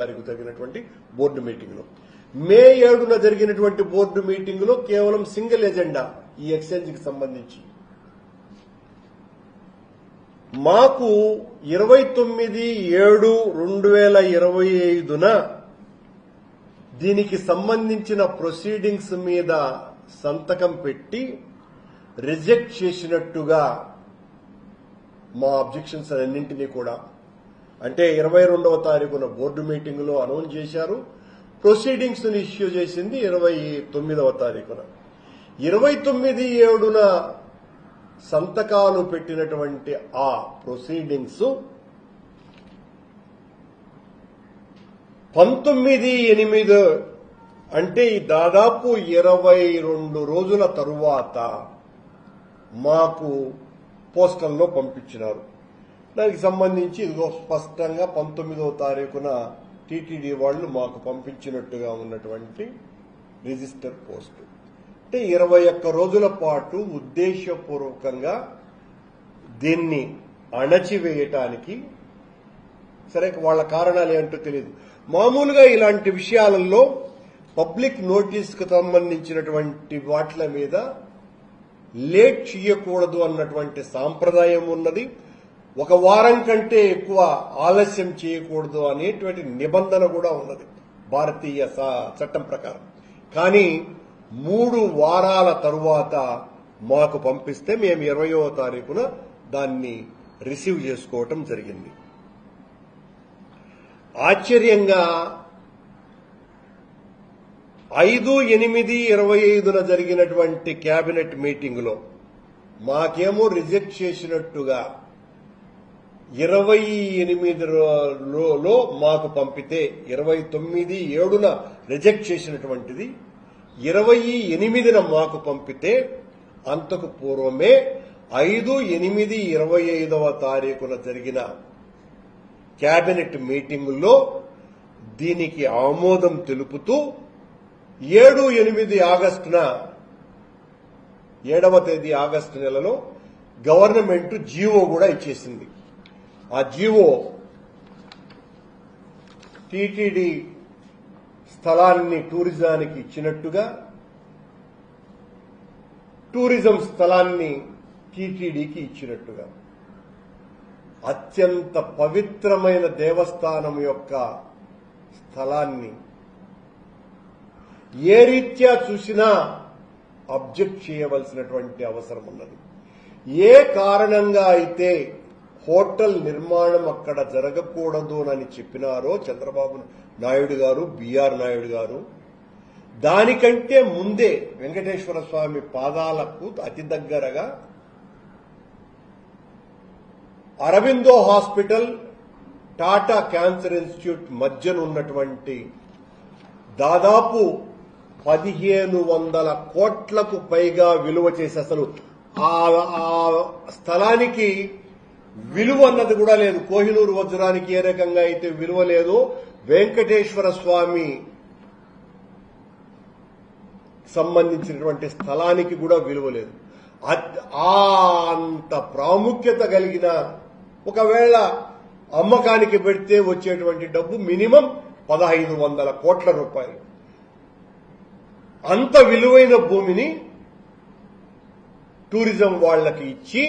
తారీఖు జరిగినటువంటి బోర్డు మీటింగ్లో. మే ఏడున జరిగినటువంటి బోర్డు మీటింగ్లో కేవలం సింగిల్ ఎజెండా ఈ ఎక్స్చేంజ్కి సంబంధించి. మాకు ఇరవై తొమ్మిది ఏడు రెండు వేల ఇరవై ఐదున దీనికి సంబంధించిన ప్రొసీడింగ్స్ మీద సంతకం పెట్టి రిజెక్ట్ చేసినట్టుగా మా అబ్జెక్షన్స్ అన్నింటినీ కూడా అంటే ఇరవై రెండవ తారీఖున బోర్డు మీటింగ్లో అనౌన్స్ చేశారు. ప్రొసీడింగ్స్ ఇష్యూ చేసింది ఇరవై తొమ్మిదవ తారీఖున. ఇరవై తొమ్మిది ఏడున సంతకాలు పెట్టినటువంటి ఆ ప్రొసీడింగ్స్ పంతొమ్మిది ఎనిమిది అంటే దాదాపు ఇరవై రెండు రోజుల తరువాత మాకు పోస్టల్లో పంపించినారు. దానికి సంబంధించి ఇదిగో స్పష్టంగా పంతొమ్మిదవ తారీఖున టీటీడీ వాళ్ళు మాకు పంపించినట్టుగా ఉన్నటువంటి రిజిస్టర్ పోస్టు. అంటే ఇరవై ఒక్క రోజుల పాటు ఉద్దేశపూర్వకంగా దీన్ని అణచివేయటానికి సరే వాళ్ళ కారణాలు ఏంటో తెలియదు మామూలుగా ఇలాంటి విషయాలలో పబ్లిక్ నోటీస్కు సంబంధించినటువంటి వాట్ల మీద లేట్ చేయకూడదు అన్నటువంటి సాంప్రదాయం ఉన్నది. ఒక వారం కంటే ఎక్కువ ఆలస్యం చేయకూడదు అనేటువంటి నిబంధన కూడా ఉన్నది. భారతీయ స- చట్టం ప్రకారం. కానీ మూడు వారాల తరువాత మాకు పంపిస్తే మేము ఇరవయో తారీఖున దాన్ని రిసీవ్ చేసుకోవటం జరిగింది. ఆశ్చర్యంగా ఐదు ఎనిమిది ఇరవై ఐదున జరిగినటువంటి కేబినెట్ మీటింగులో మాకేమో రిజెక్ట్ చేసినట్టుగా ఇరవై ఎనిమిది లో మాకు పంపితే ఇరవై తొమ్మిది ఏడున రిజెక్ట్ చేసినటువంటిది ఇరవై ఎనిమిదిన మాకు పంపితే అంతకు పూర్వమే ఐదు ఎనిమిది ఇరవై ఐదవ తారీఖున జరిగిన కేబినెట్ మీటింగుల్లో దీనికి ఆమోదం తెలుపుతూ ఏడు ఎనిమిది ఆగస్టున ఏడవ తేదీ ఆగస్టు నెలలో గవర్నమెంట్ జీవో కూడా ఇచ్చేసింది. ఆ జీవో టీటీడీ స్థలాన్ని టూరిజానికి ఇచ్చినట్టుగా టూరిజం స్థలాన్ని టీటీడీకి ఇచ్చినట్టుగా. అత్యంత పవిత్రమైన దేవస్థానం యొక్క స్థలాన్ని ఏ రీత్యా చూసినా అబ్జెక్ట్ చేయవలసినటువంటి అవసరం ఉన్నది. ఏ కారణంగా అయితే హోటల్ నిర్మాణం అక్కడ జరగకూడదు అని చెప్పినారో చంద్రబాబు నాయుడు గారు బిఆర్ నాయుడు గారు. దానికంటే ముందే వెంకటేశ్వర స్వామి పాదాలకు అతి దగ్గరగా Aurobindo hospital Tata cancer institute మధ్యన ఉన్నటువంటి దాదాపు పదిహేను వందల కోట్లకు పైగా విలువ చేసి అసలు ఆ ఆ స్థలానికి విలువ అన్నది కూడా లేదు. కోహినూరు వజ్రానికి ఏ రకంగా అయితే విలువ లేదు వెంకటేశ్వర స్వామి సంబంధించినటువంటి స్థలానికి కూడా విలువ లేదు. ఆ అంత ప్రాముఖ్యత కలిగిన ఒకవేళ అమ్మకానికి పెడితే వచ్చేటువంటి డబ్బు మినిమం పదహైదు వందల కోట్ల రూపాయలు. అంత విలువైన భూమిని టూరిజం వాళ్ళకి ఇచ్చి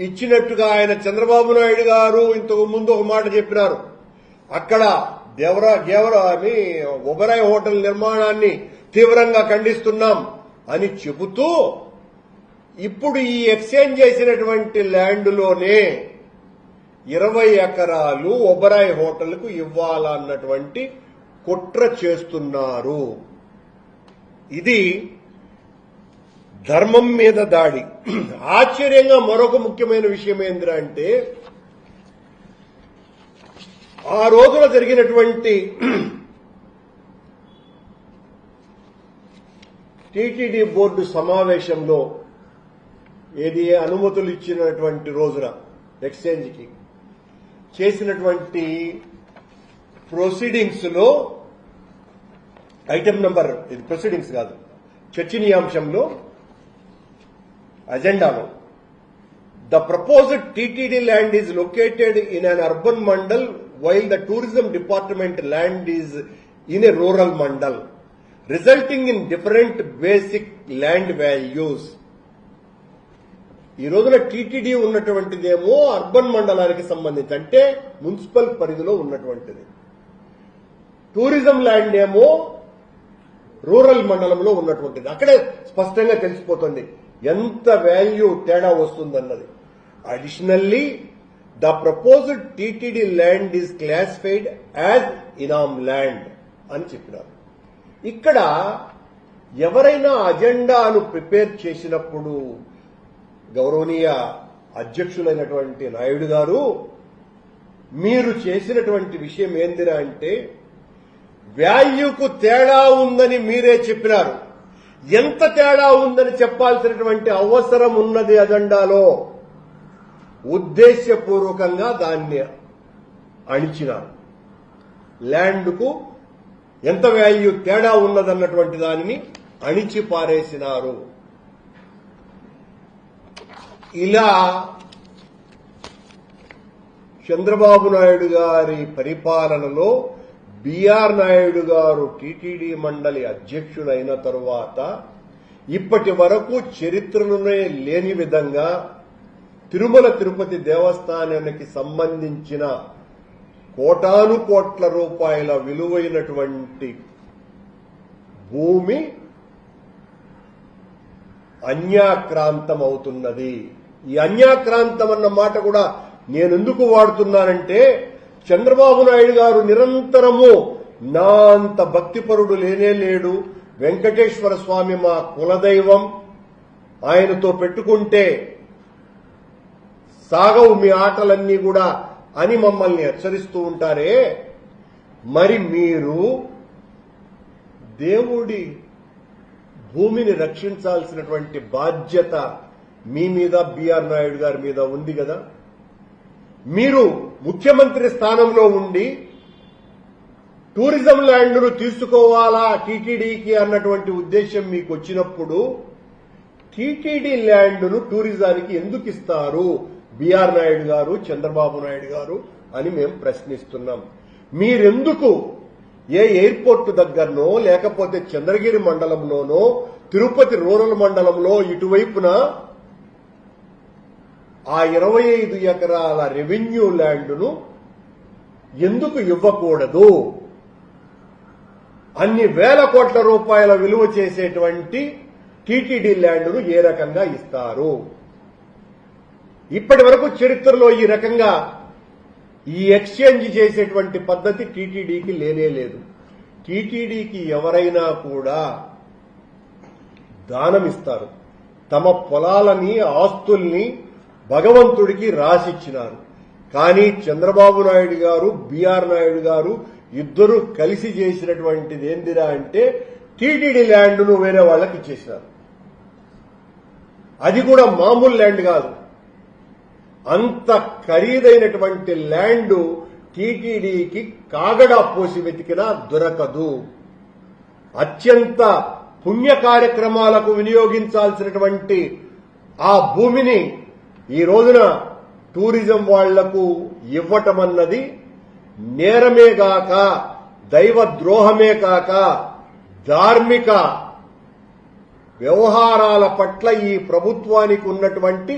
ఇచ్చినట్టుగా ఆయన చంద్రబాబు నాయుడు గారు ఇంతకు ముందు ఒక మాట చెప్పినారు. అక్కడ దేవరా గేవరా ఒబరాయ్ హోటల్ నిర్మాణాన్ని తీవ్రంగా ఖండిస్తున్నాం అని చెబుతూ ఇప్పుడు ఈ ఎక్స్చేంజ్ చేసినటువంటి ల్యాండ్లోనే ఇరవై ఎకరాలు ఒబరాయ్ హోటల్కు ఇవ్వాలన్నటువంటి కుట్ర చేస్తున్నారు. ఇది ధర్మం మీద దాడి. ఆశ్చర్యంగా మరొక ముఖ్యమైన విషయం ఏంద్రా అంటే ఆ రోజున జరిగినటువంటి టీటీడీ బోర్డు సమావేశంలో ఏది అనుమతులు ఇచ్చినటువంటి రోజున ఎక్స్చేంజ్కి చేసినటువంటి ప్రొసీడింగ్స్లో ఐటమ్ నంబర్ ఇది ప్రొసీడింగ్స్ కాదు చర్చనీయాంశంలో అజెండాలో. The proposed TTD land is located in an urban mandal while the tourism department land is in a rural mandal resulting in different basic land values ఈ రోజున టీటీడీ ఉన్నటువంటిదేమో అర్బన్ మండలానికి సంబంధించి అంటే municipal పరిధిలో ఉన్నటువంటిది. టూరిజం ల్యాండ్ ఏమో rural మండలంలో ఉన్నటువంటిది. అక్కడే స్పష్టంగా తెలిసిపోతుంది. ఎంత వాల్యూ తేడా వస్తుందన్నది. Additionally the proposed TTD land is classified as inam land అని చెప్పినారు. ఇక్కడ ఎవరైనా అజెండాను ప్రిపేర్ చేసినప్పుడు గౌరవనీయ అధ్యక్షులైనటువంటి నాయుడు గారు మీరు చేసినటువంటి విషయం ఏందిరా అంటే వాల్యూకు తేడా ఉందని మీరే చెప్పినారు. ఎంత తేడా ఉందని చెప్పాల్సినటువంటి అవసరం ఉన్నది అజెండాలో ఉద్దేశ్యపూర్వకంగా దాన్ని అణిచినారు. ల్యాండ్కు ఎంత వాల్యూ తేడా ఉన్నదన్నటువంటి దానిని అణిచి పారేసినారు. ఇలా చంద్రబాబు నాయుడు గారి పరిపాలనలో బిఆర్ నాయుడు గారు టీటీడీ మండలి అధ్యక్షుడైన తరువాత ఇప్పటి వరకు చరిత్రలోనే లేని విధంగా తిరుమల తిరుపతి దేవస్థానానికి సంబంధించిన కోటాను కోట్ల రూపాయల విలువైనటువంటి భూమి అన్యాక్రాంతం అవుతున్నది. ఈ అన్యాక్రాంతం అన్న మాట కూడా నేనెందుకు వాడుతున్నానంటే చంద్రబాబు నాయుడు గారు నిరంతరము నా అంత భక్తిపరుడు లేనే లేడు. వెంకటేశ్వర స్వామి మా కులదైవం. ఆయనతో పెట్టుకుంటే సాగవు మీ ఆటలన్నీ కూడా అని మమ్మల్ని హెచ్చరిస్తూ ఉంటారే. మరి మీరు దేవుడి భూమిని రక్షించాల్సినటువంటి బాధ్యత మీ మీద బిఆర్ నాయుడు గారి మీద ఉంది కదా. మీరు ముఖ్యమంత్రి స్థానంలో ఉండి టూరిజం ల్యాండ్ను తీసుకోవాలా టీటీడీకి అన్నటువంటి ఉద్దేశం మీకు వచ్చినప్పుడు టీటీడీ ల్యాండ్ను టూరిజానికి ఎందుకు ఇస్తారు? బీఆర్ నాయుడు గారు చంద్రబాబు నాయుడు గారు అని మేము ప్రశ్నిస్తున్నాం. మీరెందుకు ఏ ఎయిర్పోర్ట్ దగ్గరనో లేకపోతే చంద్రగిరి మండలంలోనో తిరుపతి రూరల్ మండలంలో ఇటువైపున ఆ ఇరవై ఐదు ఎకరాల రెవెన్యూ ల్యాండ్ను ఎందుకు ఇవ్వకూడదు? అన్ని వేల కోట్ల రూపాయల విలువ చేసేటువంటి టీటీడీ ల్యాండ్ను ఏ రకంగా ఇస్తారు? ఇప్పటి వరకు చరిత్రలో ఈ రకంగా ఈ ఎక్స్చేంజ్ చేసేటువంటి పద్ధతి టీటీడీకి లేనే లేదు. టీటీడీకి ఎవరైనా కూడా దానం ఇస్తారు. తమ పొలాలని ఆస్తుల్ని భగవంతుడికి రాసిచ్చినారు. కానీ చంద్రబాబు నాయుడు గారు బీఆర్ నాయుడు గారు ఇద్దరు కలిసి చేసినటువంటిది ఏందిరా అంటే టీటీడీ ల్యాండ్ను వేరే వాళ్ళకి ఇచ్చేసినారు. అది కూడా మామూలు ల్యాండ్ కాదు. అంత ఖరీదైనటువంటి ల్యాండ్ టీటీడీకి కాగడ పోసి వెతికినా దొరకదు. అత్యంత పుణ్య కార్యక్రమాలకు వినియోగించాల్సినటువంటి ఆ భూమిని ఈ రోజున టూరిజం వాళ్ళకు ఇవ్వటం అన్నది నేరమే గాక దైవ ద్రోహమే కాక ధార్మిక వ్యవహారాల పట్ల ఈ ప్రభుత్వానికి ఉన్నటువంటి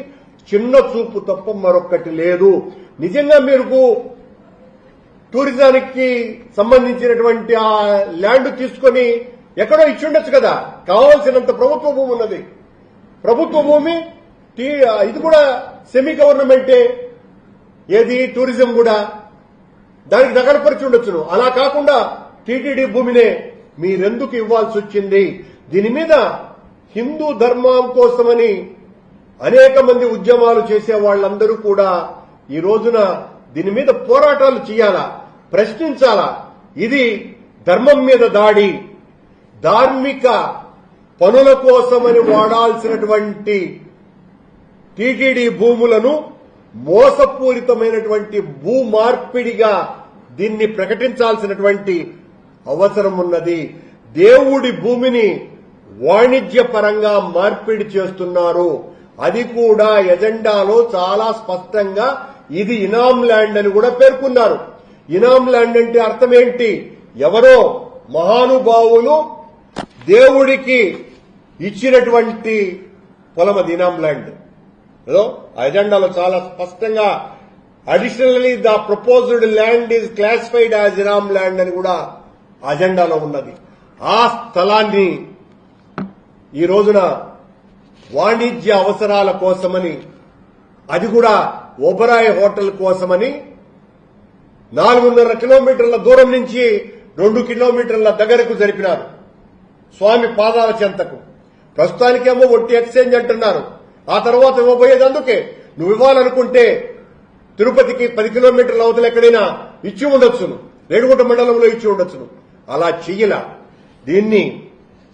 చిన్న చూపు తప్ప మరొక్కటి లేదు. నిజంగా మీరు టూరిజానికి సంబంధించినటువంటి ఆ ల్యాండ్ తీసుకొని ఎక్కడో ఇచ్చుండొచ్చు కదా? కావాల్సినంత ప్రభుత్వ భూమి ఉన్నది. ప్రభుత్వ భూమి ఇది కూడా సెమీ గవర్నమెంటే ఏది? టూరిజం కూడా. దానికి నగరపరిచి ఉండొచ్చును. అలా కాకుండా టీటీడీ భూమినే మీరెందుకు ఇవ్వాల్సి వచ్చింది దీని మీద హిందూ ధర్మం కోసమని అనేక మంది ఉద్యమాలు చేసే వాళ్ళందరూ కూడా ఈ రోజున దీని మీద పోరాటాలు చేయాలా? ప్రశ్నించాలా? ఇది ధర్మం మీద దాడి. ధార్మిక పనుల కోసమని వాడాల్సినటువంటి టీటీడీ భూములను మోసపూరితమైనటువంటి భూ మార్పిడిగా దీన్ని ప్రకటించాల్సినటువంటి అవసరం ఉన్నది. దేవుడి భూమిని వాణిజ్యపరంగా మార్పిడి చేస్తున్నారు. అది కూడా ఎజెండాలో చాలా స్పష్టంగా ఇది ఇనాం ల్యాండ్ అని కూడా పేర్కొన్నారు. ఇనాం ల్యాండ్ అంటే అర్థం ఏంటి? ఎవరో మహానుభావులు దేవుడికి ఇచ్చినటువంటి పొలం అది ఇనాం ల్యాండ్. ఏదో అజెండాలో చాలా స్పష్టంగా additionally the proposed land is classified as inam land అని కూడా అజెండాలో ఉన్నది. ఆ స్థలాన్ని ఈ రోజున వాణిజ్య అవసరాల కోసమని అది కూడా ఒబరాయ్ హోటల్ కోసమని నాలుగున్నర కిలోమీటర్ల దూరం నుంచి రెండు కిలోమీటర్ల దగ్గరకు జరిపినారు. స్వామి పాదాల చెంతకు. ప్రస్తుతానికేమో ఒట్టి ఎక్స్చేంజ్ అంటున్నారు. ఆ తర్వాత ఇవ్వబోయేది అందుకే. నువ్వు ఇవ్వాలనుకుంటే తిరుపతికి పది కిలోమీటర్ల అవతల ఎక్కడైనా ఇచ్చి ఉండొచ్చును. రేణుగుంట మండలంలో ఇచ్చి ఉండొచ్చును. అలా చెయ్యల. దీన్ని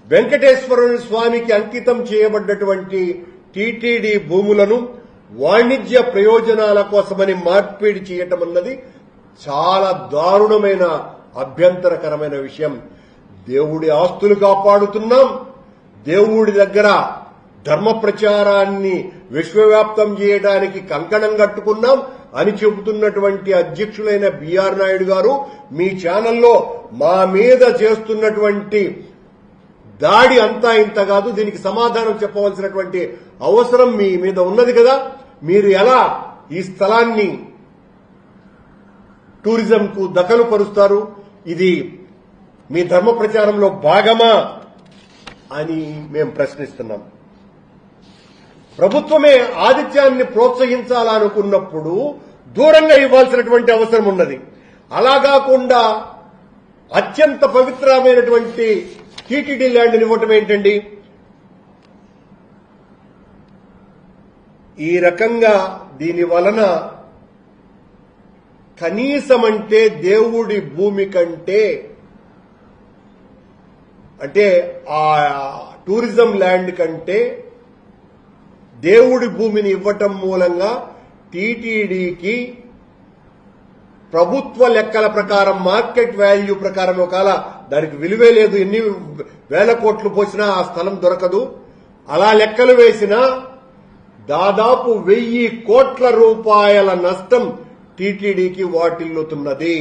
వెంకటేశ్వర స్వామికి అంకితం చేయబడ్డటువంటి టీటీడీ భూములను వాణిజ్య ప్రయోజనాల కోసమని మార్పిడి చేయటం అన్నది చాలా దారుణమైన అభ్యంతరకరమైన విషయం. దేవుడి ఆస్తులు కాపాడుతున్నాం. దేవుడి దగ్గర ధర్మ ప్రచారాన్ని విశ్వవ్యాప్తం చేయడానికి కంకణం కట్టుకున్నాం అని చెబుతున్నటువంటి అధ్యక్షులైన బిఆర్ నాయుడు గారు మీ ఛానల్లో మా మీద చేస్తున్నటువంటి దాడి అంతా ఇంత కాదు. దీనికి సమాధానం చెప్పవలసినటువంటి అవసరం మీ మీద ఉన్నది కదా. మీరు ఎలా ఈ స్థలాన్ని టూరిజంకు దఖలు పరుస్తారు ఇది మీ ధర్మ ప్రచారంలో భాగమా? అని మేము ప్రశ్నిస్తున్నాం. ప్రభుత్వమే ఆదిత్యాన్ని ప్రోత్సహించాలనుకున్నప్పుడు దూరంగా ఇవ్వాల్సినటువంటి అవసరం ఉన్నది. అలా కాకుండా అత్యంత పవిత్రమైనటువంటి టీటీడీ ల్యాండ్ని ఇవ్వటం ఏంటండి? ఈ రకంగా దీని వలన కనీసమంటే దేవుడి భూమి కంటే అంటే ఆ టూరిజం ల్యాండ్ కంటే దేవుడి భూమిని ఇవ్వటం మూలంగా టీటీడీకి ప్రభుత్వ లెక్కల ప్రకారం మార్కెట్ వాల్యూ ప్రకారం ఒకవేళ దానికి విలువే లేదు ఎన్ని వేల కోట్లు పోసినా ఆ స్థలం దొరకదు. అలా లెక్కలు వేసినా దాదాపు వెయ్యి కోట్ల రూపాయల నష్టం టీటీడీకి వాటిల్లుతున్నది.